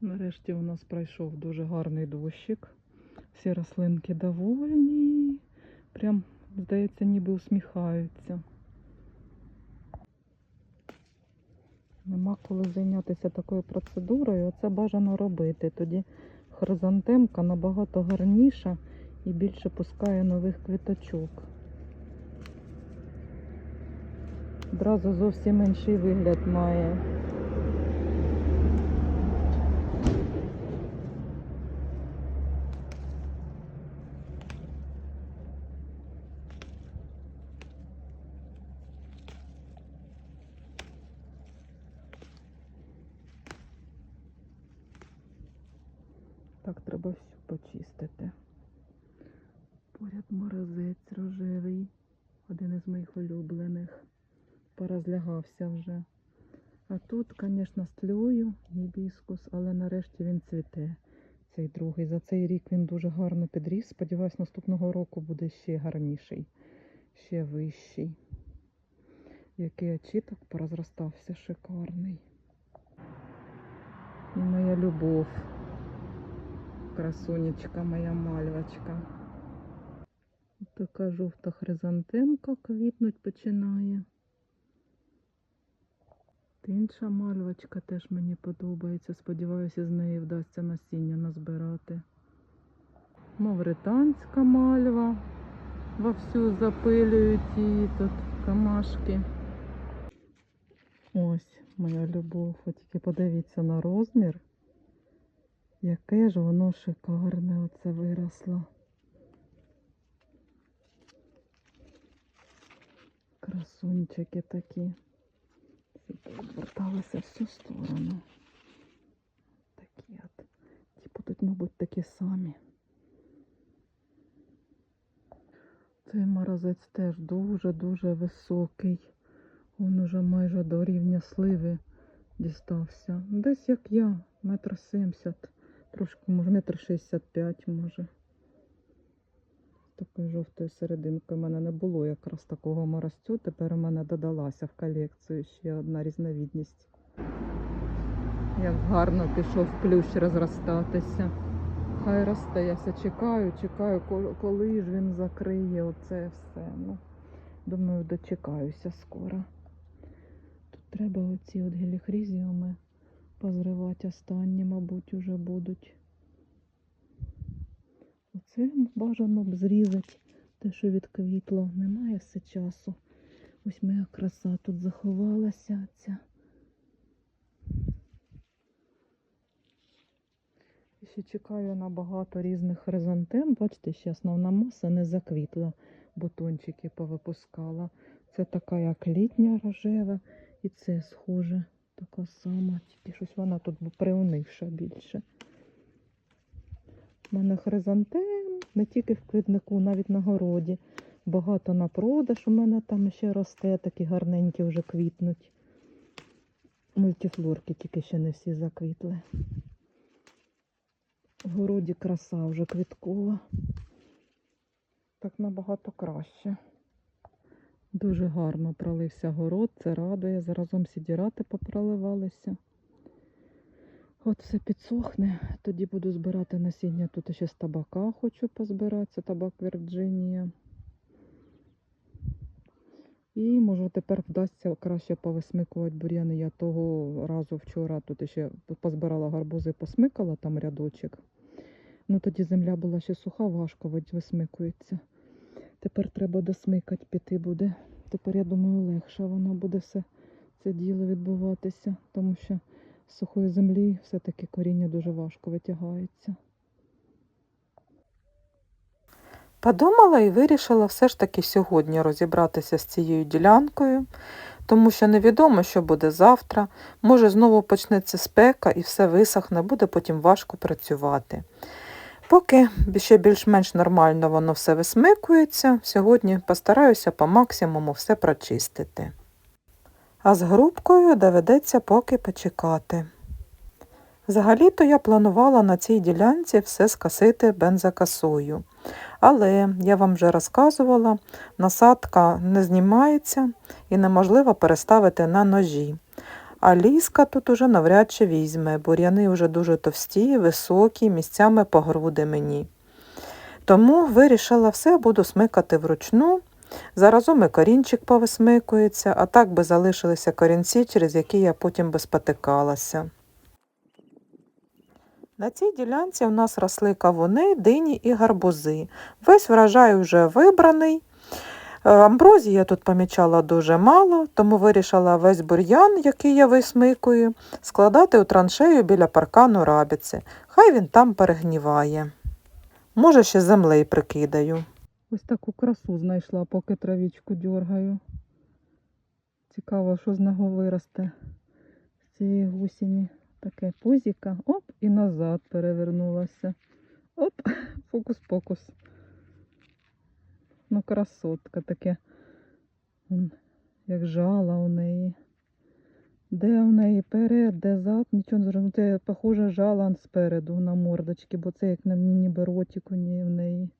Нарешті у нас пройшов дуже гарний дощик. Всі рослинки довольні. Прям, здається, ніби усміхаються. Нема коли зайнятися такою процедурою, а це бажано робити. Тоді хризантемка набагато гарніша і більше пускає нових квіточок. Одразу зовсім інший вигляд має. Так, треба всю почистити. Поряд морозець рожевий, один із моїх улюблених. Порозлягався вже. А тут, звісно, стлюю гібіскус, але нарешті він цвіте. Цей другий. За цей рік він дуже гарно підріс. Сподіваюсь, наступного року буде ще гарніший, ще вищий. Який очіток порозростався шикарний. І моя любов. Красунечка моя мальвочка. Така жовта хризантемка квітнуть починає. Інша мальвочка теж мені подобається. Сподіваюся, з неї вдасться насіння назбирати. Мавританська мальва. Вовсю запилюють її тут камашки. Ось моя любов. Тільки подивіться на розмір. Яке ж воно шикарне оце виросло. Красунчики такі. Всі поверталися всю сторону. Такі от. Ті будуть, мабуть, такі самі. Цей морозець теж дуже-дуже високий. Він уже майже до рівня сливи дістався. Десь як я, метр сімдесят. Трошки, може, метр шістдесят п'ять, може. Такої жовтої серединки в мене не було якраз такого морозцю. Тепер у мене додалася в колекцію ще одна різновідність. Як гарно пішов плющ розростатися. Хай росте, я все чекаю, чекаю, коли ж він закриє оце все. Ну, думаю, дочекаюся скоро. Тут треба оці от геліхрізіуми позривати останні, мабуть, уже будуть. Оце бажано б зрізати те, що відквітло. Немає все часу. Ось моя краса тут заховалася. Ця. І ще чекаю на багато різних хризантем. Бачите, ще основна маса не заквітла, бутончики повипускала. Це така, як літня рожева, і це схоже, така сама, тільки щось вона тут приунивша більше. У мене хризантем не тільки в квітнику, навіть на городі. Багато на продаж у мене там ще росте, такі гарненькі вже квітнуть. Мультифлорки тільки ще не всі заквітли. В городі краса вже квіткова. Так набагато краще. Дуже гарно пролився город, це радує. Заразом сідірати попроливалися. От все підсохне, тоді буду збирати насіння. Тут ще з табака хочу позбирати, це табак Вірджинія. І може тепер вдасться краще повисмикувати бур'яни. Я того разу вчора тут ще позбирала гарбузи, посмикала там рядочок. Ну тоді земля була ще суха, важко висмикується. Тепер треба досмикати, піти буде. Тепер, я думаю, легше воно буде все це діло відбуватися, тому що з сухої землі все-таки коріння дуже важко витягається. Подумала і вирішила все ж таки сьогодні розібратися з цією ділянкою, тому що невідомо, що буде завтра. Може, знову почнеться спека і все висохне, буде потім важко працювати. Поки ще більш-менш нормально воно все висмикується, сьогодні постараюся по максимуму все прочистити. А з грубкою доведеться поки почекати. Взагалі-то я планувала на цій ділянці все скосити бензокосою. Але я вам вже розказувала, насадка не знімається і неможливо переставити на ножі. А ліска тут уже навряд чи візьме, бур'яни вже дуже товсті, високі, місцями по груди мені. Тому вирішила все, буду смикати вручну. Заразом і корінчик повисмикується, а так би залишилися корінці, через які я потім би спотикалася. На цій ділянці у нас росли кавуни, дині і гарбузи. Весь врожай вже вибраний. Е, Амброзії я тут помічала дуже мало, тому вирішила весь бур'ян, який я висмикую, складати у траншею біля паркану рабіці. Хай він там перегніває. Може, ще землею прикидаю. Ось таку красу знайшла, поки травічку дьоргаю. Цікаво, що з нього виросте з цієї гусіні. Таке пузіка, оп, і назад перевернулася. Оп, фокус-покус. Ну, красотка таке. Як жала у неї. Де у неї перед, де зад, нічого не зрозуміло. Це похоже жала спереду на мордочки, бо це як на мені ніби ротик у неї в неї.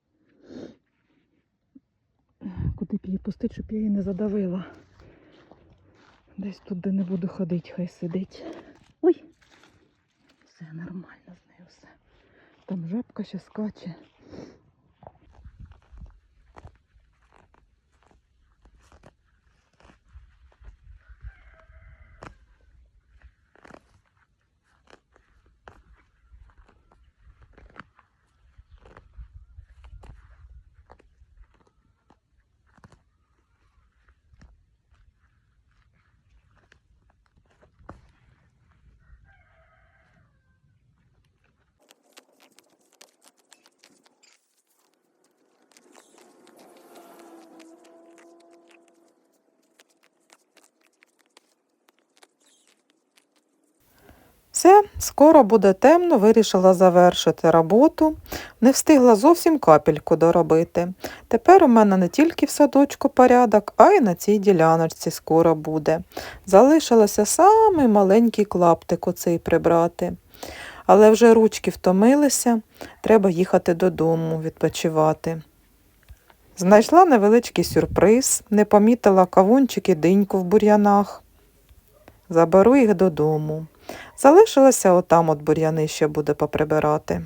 Куди б її пустити, щоб я її не задавила. Десь тут, де не буду ходити, хай сидить. Ой! Все нормально з нею все. Там жабка ще скаче. Все, скоро буде темно, вирішила завершити роботу. Не встигла зовсім капельку доробити. Тепер у мене не тільки в садочку порядок, а й на цій діляночці скоро буде. Залишилося самий маленький клаптик оцей прибрати. Але вже ручки втомилися, треба їхати додому відпочивати. Знайшла невеличкий сюрприз, не помітила кавунчик і диньку в бур'янах. Заберу їх додому. Залишилося отам от бур'яни ще буде поприбирати.